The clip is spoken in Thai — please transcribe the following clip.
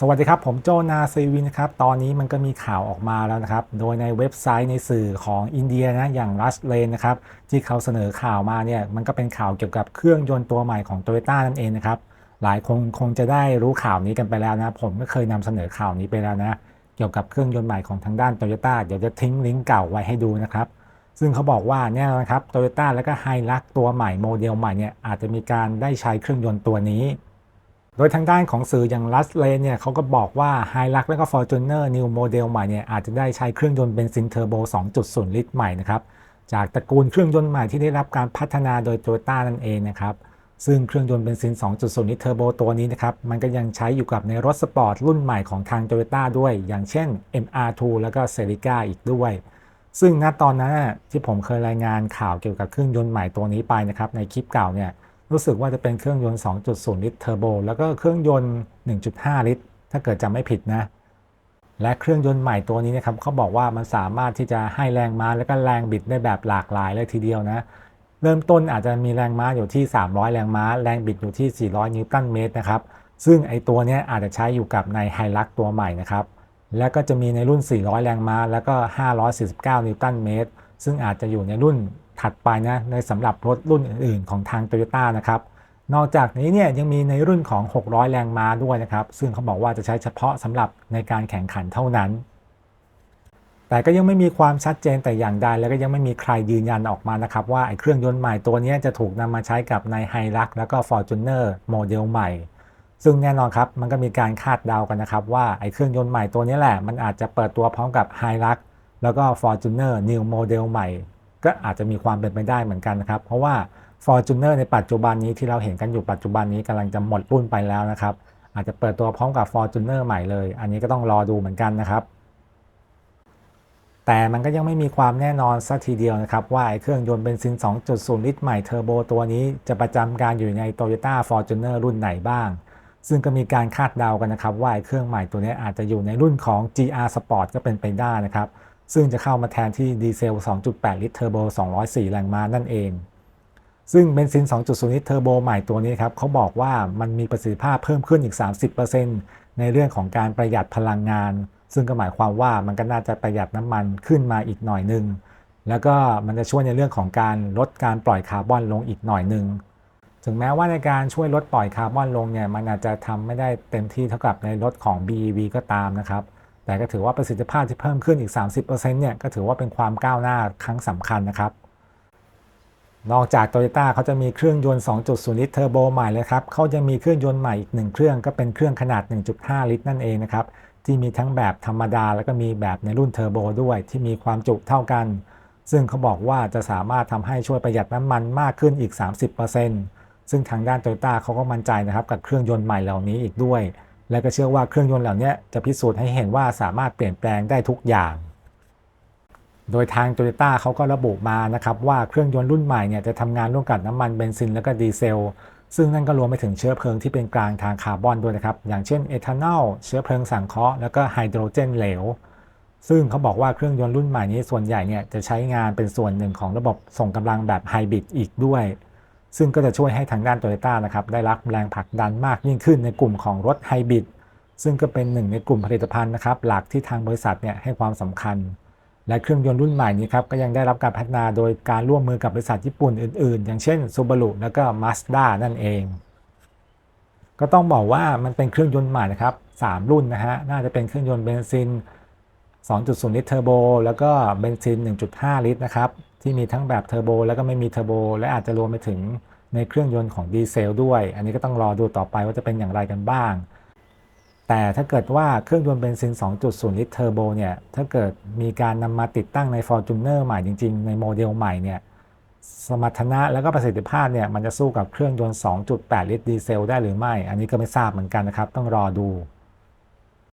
สวัสดีครับ ผมโจนาซีวินนะครับ ตอนนี้มันก็มีข่าวออกมาแล้วนะครับ โดยในเว็บไซต์ในสื่อของอินเดียนะอย่าง r u s h Lane นะครับ ที่เขาเสนอข่าวมาเนี่ยมันก็เป็นข่าวเกี่ยวกับเครื่องยนต์ตัวใหม่ของ t o y ยต้นั่นเองนะครับ หลายคนคงจะได้รู้ข่าวนี้กันไปแล้วนะ ผมก็เคยนำเสนอข่าวนี้ไปแล้วนะ เกี่ยวกับเครื่องยนต์ใหม่ของทางด้าน t o y ยต้าเดี๋ยวจะทิ้งลิงก์เก่าไว้ให้ดูนะครับ ซึ่งเขาบอกว่าเนี่ยนะครับ t o y ยต้าแล้วก็ไฮลักตัวใหม่โมเดลใหม่เนี่ยอาจจะมีการได้ใช้เครื่องยนต์ตัวนี้ โดยทางด้านของสื่ออย่าง r u s t Lane เนี่ยเขาก็บอกว่า h i l u x และก็ Fortuner New Model ใหม่เนี่ยอาจจะได้ใช้เครื่องยนต์เบนซินเทอร์โบ 2.0 ลิตรใหม่นะครับจากตระกูลเครื่องยนต์ใหม่ที่ได้รับการพัฒนาโดย Toyota นั่นเองนะครับซึ่งเครื่องยนต์เบนซิน 2.0 ลิตรเทอร์โบตัวนี้นะครับ มันก็ยังใช้อยู่กับในรถสปอร์ตรุ่นใหม่ของทาง Toyota ด้วย อย่างเช่น MR2 แล้วก็ Celica อีกด้วย ซึ่งณตอนนั้นที่ผมเคยรายงานข่าวเกี่ยวกับเครื่องยนต์ใหม่ตัวนี้ไปนะครับ ในคลิปเก่าเนี่ย รู้สึกว่าจะเป็นเครื่องยนต์ 2.0 ลิตรเทอร์โบ แล้วก็เครื่องยนต์ 1.5 ลิตร ถ้าเกิดจำไม่ผิดนะ และเครื่องยนต์ใหม่ตัวนี้นะครับเขาบอกว่ามันสามารถที่จะให้แรงม้าและก็แรงบิดได้แบบหลากหลายเลยทีเดียวนะ เริ่มต้นอาจจะมีแรงม้าอยู่ที่ 300 แรงม้า แรงบิดอยู่ที่ 400 นิวตันเมตรนะครับ ซึ่งไอตัวนี้อาจจะใช้อยู่กับในไฮลักตัวใหม่นะครับ แล้วก็จะมีในรุ่น 400 แรงม้า แล้วก็ 549 นิวตันเมตร ซึ่งอาจจะอยู่ในรุ่น ถัดไปนะในสำหรับรถรุ่นอื่นๆของทาง Toyota นะครับนอกจากนี้เนี่ยยังมีในรุ่นของ 600 แรงม้าด้วยนะครับ ซึ่งเขาบอกว่าจะใช้เฉพาะสำหรับในการแข่งขันเท่านั้น แต่ก็ยังไม่มีความชัดเจนแต่อย่างใดแล้วก็ยังไม่มีใครยืนยันออกมานะครับ ว่าไอ้เครื่องยนต์ใหม่ตัวนี้จะถูกนำมาใช้กับใน h i l u x แล้วก็ Fortuner โมเดลใหม่ ซึ่งแน่นอนครับมันก็มีการคาดเดากันนะครับ ว่าไอ้เครื่องยนต์ใหม่ตัวนี้แหละ มันอาจจะเปิดตัวพร้อมกับ h i l u x แล้วก็ Fortuner New Model ใหม่ ก็อาจจะมีความเป็นไปได้เหมือนกันนะครับ เพราะว่า Fortuner ในปัจจุบันนี้ที่เราเห็นกันอยู่ปัจจุบันนี้กำลังจะหมดรุ่นไปแล้วนะครับ อาจจะเปิดตัวพร้อมกับ Fortuner ใหม่เลย อันนี้ก็ต้องรอดูเหมือนกันนะครับ แต่มันก็ยังไม่มีความแน่นอนสักทีเดียวนะครับ ว่าไอ้เครื่องยนต์เบนซิน 2.0 ลิตรใหม่เทอร์โบตัวนี้จะประจำการอยู่ใน Toyota Fortuner รุ่นไหนบ้าง ซึ่งก็มีการคาดเดากันนะครับว่าไอ้เครื่องใหม่ตัวนี้อาจจะอยู่ในรุ่นของ GR Sport ก็เป็นไปได้นะครับ ซึ่งจะเข้ามาแทนที่ดีเซล 2.8 ลิตรเทอร์โบ 204 แรงม้านั่นเอง ซึ่งเบนซิน 2.0 ลิตรเทอร์โบใหม่ตัวนี้ครับเขาบอกว่ามันมีประสิทธิภาพเพิ่มขึ้นอีก 30%ในเรื่องของการประหยัดพลังงาน ซึ่งก็หมายความว่ามันก็น่าจะประหยัดน้ำมันขึ้นมาอีกหน่อยหนึ่งแล้วก็มันจะช่วยในเรื่องของการลดการปล่อยคาร์บอนลงอีกหน่อยหนึ่งถึงแม้ว่าในการช่วยลดปล่อยคาร์บอนลงเนี่ยมันอาจจะทำไม่ได้เต็มที่เท่ากับในรถของ BEV ก็ตามนะครับ แต่ก็ถือว่าประสิทธิภาพที่เพิ่มขึ้นอีก 30%เนี่ยก็ถือว่าเป็นความก้าวหน้าครั้งสำคัญนะครับ นอกจาก Toyota เขาจะมีเครื่องยนต์ 2.0 ลิตรเทอร์โบใหม่เลยครับเขาจะมีเครื่องยนต์ใหม่อีกหนึ่งเครื่องก็เป็นเครื่องขนาด 1.5 ลิตรนั่นเองนะครับที่มีทั้งแบบธรรมดา แล้วก็มีแบบในรุ่นเทอร์โบด้วย ที่มีความจุเท่ากัน ซึ่งเขาบอกว่าจะสามารถทำให้ช่วยประหยัดน้ำมันมากขึ้นอีก 30%ซึ่งทางด้าน Toyota เขาก็มั่นใจนะครับกับเครื่องยนต์ใหม่เหล่านี้อีกด้วย และก็เชื่อว่าเครื่องยนต์เหล่านี้จะพิสูจน์ให้เห็นว่าสามารถเปลี่ยนแปลงได้ทุกอย่าง โดยทาง Toyota เขาก็ระบุมานะครับว่าเครื่องยนต์รุ่นใหม่เนี่ยจะทำงานร่วมกับน้ำมันเบนซินแล้วก็ดีเซล ซึ่งนั่นก็รวมไปถึงเชื้อเพลิงที่เป็นกลางทางคาร์บอนด้วยนะครับ อย่างเช่นเอทานอลเชื้อเพลิงสังเคราะห์แล้วก็ไฮโดรเจนเหลวซึ่งเขาบอกว่าเครื่องยนต์รุ่นใหม่นี้ส่วนใหญ่เนี่ยจะใช้งานเป็นส่วนหนึ่งของระบบส่งกำลังแบบไฮบริดอีกด้วย ซึ่งก็จะช่วยให้ทางด้าน Toyota นะครับได้รับแรงผลักดันมากยิ่งขึ้นในกลุ่มของรถไฮบริดซึ่งก็เป็นหนึ่งในกลุ่มผลิตภัณฑ์นะครับหลักที่ทางบริษัทเนี่ยให้ความสำคัญ และเครื่องยนต์รุ่นใหม่นี้ครับก็ยังได้รับการพัฒนาโดยการร่วมมือกับบริษัทญี่ปุ่นอื่นๆ อย่างเช่น Subaru แล้วก็ Mazda นั่นเอง ก็ต้องบอกว่ามันเป็นเครื่องยนต์ใหม่นะครับ3รุ่นนะฮะน่าจะเป็นเครื่องยนต์เบนซิน 2.0 ลิตรเทอร์โบแล้วก็เบนซิน 1.5 ลิตรนะครับ ที่มีทั้งแบบเทอร์โบแล้วก็ไม่มีเทอร์โบและอาจจะรวมไปถึงในเครื่องยนต์ของดีเซลด้วย อันนี้ก็ต้องรอดูต่อไปว่าจะเป็นอย่างไรกันบ้าง แต่ถ้าเกิดว่าเครื่องยนต์เบนซิน 2.0 ลิตรเทอร์โบเนี่ย ถ้าเกิดมีการนำมาติดตั้งใน Fortuner ใหม่จริง ๆ ในโมเดลใหม่เนี่ย สมรรถนะแล้วก็ประสิทธิภาพเนี่ย มันจะสู้กับเครื่องยนต์ 2.8 ลิตรดีเซลได้หรือไม่ อันนี้ก็ไม่ทราบเหมือนกันนะครับ ต้องรอดู